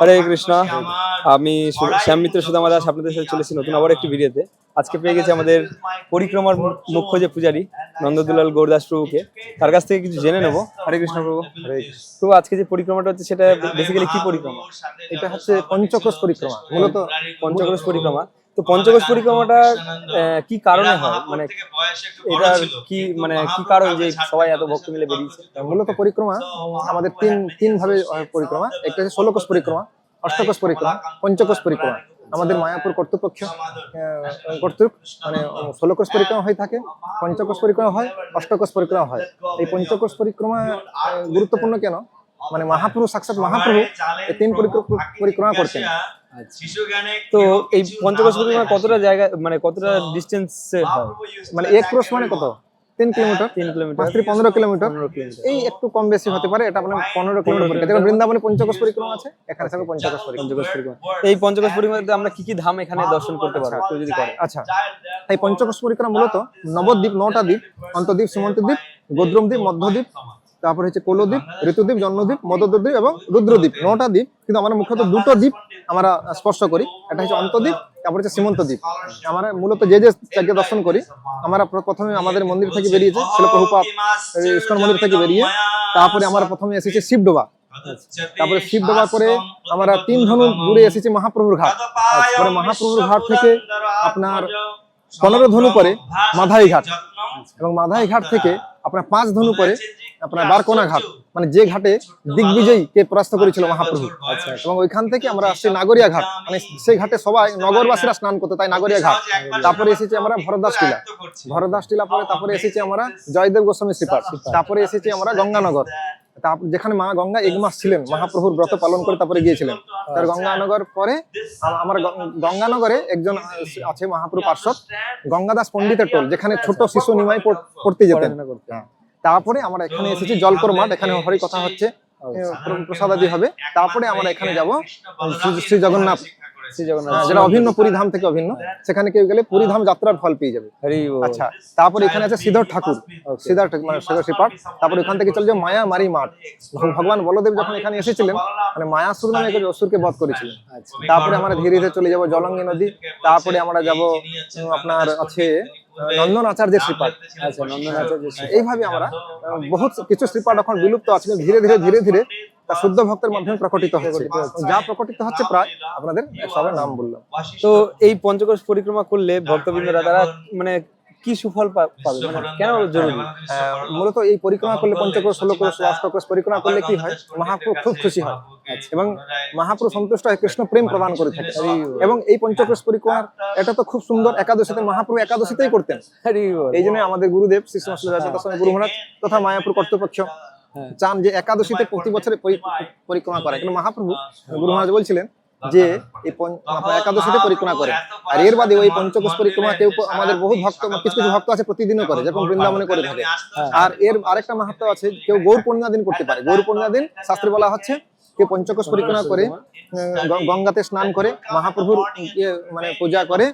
হরে কৃষ্ণ আমি শ্যাম মিত্র সুদামা দাস আপনাদের সাথে চলেছি নতুন আবার একটি ভিডিওতে। আজকে পেয়ে গেছি আমাদের পরিক্রমার মুখ্য যে পূজারী নন্দদুলাল গৌরদাস প্রভুকে। তার কাছ থেকে কিছু জেনে নেব। হরে কৃষ্ণ প্রভু। হরে প্রভু আজকে যে পরিক্রমাটা হচ্ছে সেটা বেসিক্যালি কি পরিক্রমা? এটা হচ্ছে পঞ্চক্রোশ পরিক্রমা। মূলত পঞ্চক্রোশ পরিক্রমা। তো পঞ্চকোশ পরিক্রমাটা আহ, কি কারণে হয়? মানে এটার কি মানে কি কারণ যে সবাই এত ভক্ত মিলে বেরিয়েছে? মূলত পরিক্রমা আমাদের তিন তিন ভাবে পরিক্রমা। একটা হচ্ছে ষোলকোষ পরিক্রমা অষ্টকোষ পরিক্রমা পঞ্চকোষ পরিক্রমা। আমাদের মায়াপুর কর্তৃপক্ষ আহ, কর্তৃক মানে ষোলকোষ পরিক্রমা হয়ে থাকে পঞ্চকোষ পরিক্রমা হয় অষ্টকোষ পরিক্রমা হয়। এই পঞ্চকোষ পরিক্রমা গুরুত্বপূর্ণ কেন? মানে মহাপ্রভু সাক্ষাৎ মহাপ্রভু এই তিন পরিক্রমা করতেন। তো এই পঞ্চকোষ পরিক্রমা কতটা জায়গা মানে কতটা ডিস্টেন্স হয়? মানে এক ক্রোশ মানে কত? তিন কিলোমিটার? তিন কিলোমিটার। পনেরো কিলোমিটার। এই একটু কম বেশি হতে পারে এটা আপনার পনেরো কিলোমিটার যেমন বৃন্দাবনে পঞ্চকোষ পরিক্রমা আছে? এখানে থাকবে পঞ্চকোষ পরিক্রমা। পরিক্রমা। এই পঞ্চকোষ পরিক্রমাতে আমরা কি কি ধাম এখানে দর্শন করতে পারব কেউ যদি করে। আচ্ছা। এই পঞ্চকোষ পরিক্রমা মূলত নবদ্বীপ নটা দ্বীপ অন্তদ্বীপ সীমন্তদ্বীপ গোদ্রম দ্বীপ মধ্যদ্বীপ তারপর হচ্ছে কোলদ্বীপ ঋতুদ্বীপ জন্মদ্বীপ মদদ্বীপ এবং রুদ্রদ্বীপ। নটা দ্বীপ কিন্তু আমরা মুখ্যত দুটো দ্বীপ আমরা স্পর্শ করি। একটা হচ্ছে অন্তদ্বীপ তারপর হচ্ছে সীমন্ত দ্বীপ। আমরা মূলত যে যে জায়গা দর্শন করি আমরা প্রথমে আমাদের মন্দির থেকে বেরিয়েছে ছিল প্রভুপাত ইস্কন মন্দির থেকে বেরিয়ে। তারপরে আমরা প্রথমে এসেছি শিবডোবা। তারপরে শিবডোবার পরে আমরা তিন ধনু দূরে এসেছি মহাপ্রভুর ঘাট। পরে মহাপ্রভুর ঘাট থেকে আপনার পনেরো ধনু করে মাধাই ঘাট। এবং মাধাই ঘাট থেকে আপনার পাঁচ ধনু পরে আপনার বারকোনা ঘাট মানে যে ঘাটে দিগ্বিজয়ী কে পরাস্ত করেছিল মহাপ্রভু। এবং ওইখান থেকে আমরা আসছি নাগরিয়া ঘাট। মানে সেই ঘাটে সবাই নগরবাসীরা স্নান করতে তাই নাগরিয়া ঘাট। তারপরে এসেছি আমরা ভরদাস টিলা। ভরদাস টিলা পরে তারপরে এসেছি আমরা জয়দেব গোস্বামী শ্রীপাঠ তারপরে এসেছি আমরা গঙ্গানগর। যেখানে মা গঙ্গা এক মাস ছিলেন মহাপ্রভুর ব্রত পালন করে তারপরে গিয়েছিলেন। তার গঙ্গানগর পরে আমার গঙ্গানগরে একজন আছে মহাপ্রভু পার্শ্বদ। গঙ্গাদাস পণ্ডিতের টোল যেখানে ছোট শিশু নিমাই পড়তে যেতেন। তারপরে আমরা এখানে এসেছি জলকর মাঠ এখানে হরি কথা হচ্ছে প্রসাদাদি হবে। তারপরে আমরা এখানে যাব শ্রী- জগন্নাথ। হ্যাঁ, যেটা অভিন্ন পুরীধাম থেকে অভিন্ন। সেখানে কেউ গেলে পুরীধাম যাত্রার ফল পেয়ে যাবে। আচ্ছা তারপরে এখানে আছে শ্রীধর ঠাকুর। ঠাকুর মানে শ্রীপাঠ তারপরে ওখান থেকে চলে যাবে মায়া মারি মাঠ। ভগ- ভগবান বলদেব যখন এখানে এসেছিলেন মানে মায়াসুর নামে এক অসুরকে বধ করেছিলেন। আচ্ছা। তারপরে আমরা ধীরে ধীরে চলে যাব জলঙ্গি নদী। তারপরে আমরা যাব আপনার আছে নন্দন আচার্যের শ্রীপাঠ আচ্ছা নন্দন আচার্য এইভাবে আমরা বহুত কিছু শ্রীপাঠ এখন বিলুপ্ত আছে ধীরে ধীরে ধীরে ধীরে তা শুদ্ধ ভক্তের মাধ্যমে প্রকটিত হচ্ছে। যা প্রকটিত হচ্ছে প্রায় আপনাদের সবাই নাম বললাম। তো এই পঞ্চকোষ পরিক্রমা করলে ভক্তবৃন্দরা তারা মানে কি সুফল পাবে? মানে কেন জরুরি? মূলত এই পরিক্রমা করলে পঞ্চক্রোশ ষোলক্রোশ অষ্টক্রোশ পরিক্রমা করলে কি হয়? মহাপ্রভু খুব খুশি হয়। এবং মহাপ্রভু সন্তুষ্ট হয় কৃষ্ণ প্রেম প্রদান করে থাকে এবং এই পঞ্চক্রোশ পরিক্রমার এটা তো খুব সুন্দর একাদশীতে মহাপ্রভু একাদশীতেই করতেন। এই জন্য আমাদের গুরুদেব শ্রী শ্রী গুরু মহারাজ তথা মায়াপুর কর্তৃপক্ষ হ্যাঁ। চান যে একাদশীতে প্রতি বছরে পরি- পরিক্রমা করে। কিন্তু মহাপ্রভু গুরু মহারাজ বলছিলেন যে এই একাদশীতে পরিক্রমা করে আর এর বাদে ওই পঞ্চকোষ পরিক্রমা কেউ কেউ- আমাদের বহু ভক্ত কিছু কিছু ভক্ত আছে প্রতিদিনও করে যেরকম বৃন্দাবনে করে থাকে। আর এর আরেকটা মাহাত্ম আছে কেউ গৌর পূর্ণিমা দিন করতে পারে। গৌর পূর্ণিমা দিন শাস্ত্রে বলা হচ্ছে কেউ পঞ্চকোষ পরিক্রমা করে গঙ্গাতে স্নান করে মহাপ্রভুর ইয়ে মানে পূজা করে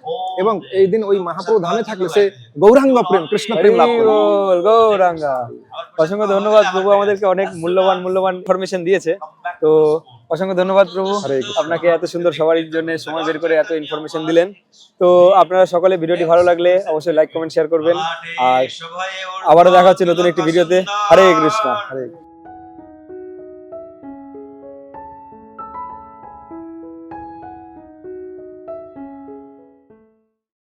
এবং এই দিন ওই মহাপ্রভু ধামে থাকলে সে গৌরাঙ্গ প্রেম কৃষ্ণ প্রেম লাভ করে। গৌরাঙ্গা। অসংখ্য ধন্যবাদ প্রভু আমাদেরকে অনেক মূল্যবান মূল্যবান ইনফরমেশন দিয়েছে। তো অসংখ্য ধন্যবাদ প্রভু আপনাকে এত সুন্দর সবার জন্য সময় বের করে এত ইনফরমেশন দিলেন। তো আপনারা সকলে ভিডিওটি ভালো লাগলে অবশ্যই লাইক কমেন্ট শেয়ার করবেন। আর আবারও দেখা হচ্ছে নতুন একটি ভিডিওতে। হরে কৃষ্ণ। হরে কৃষ্ণ।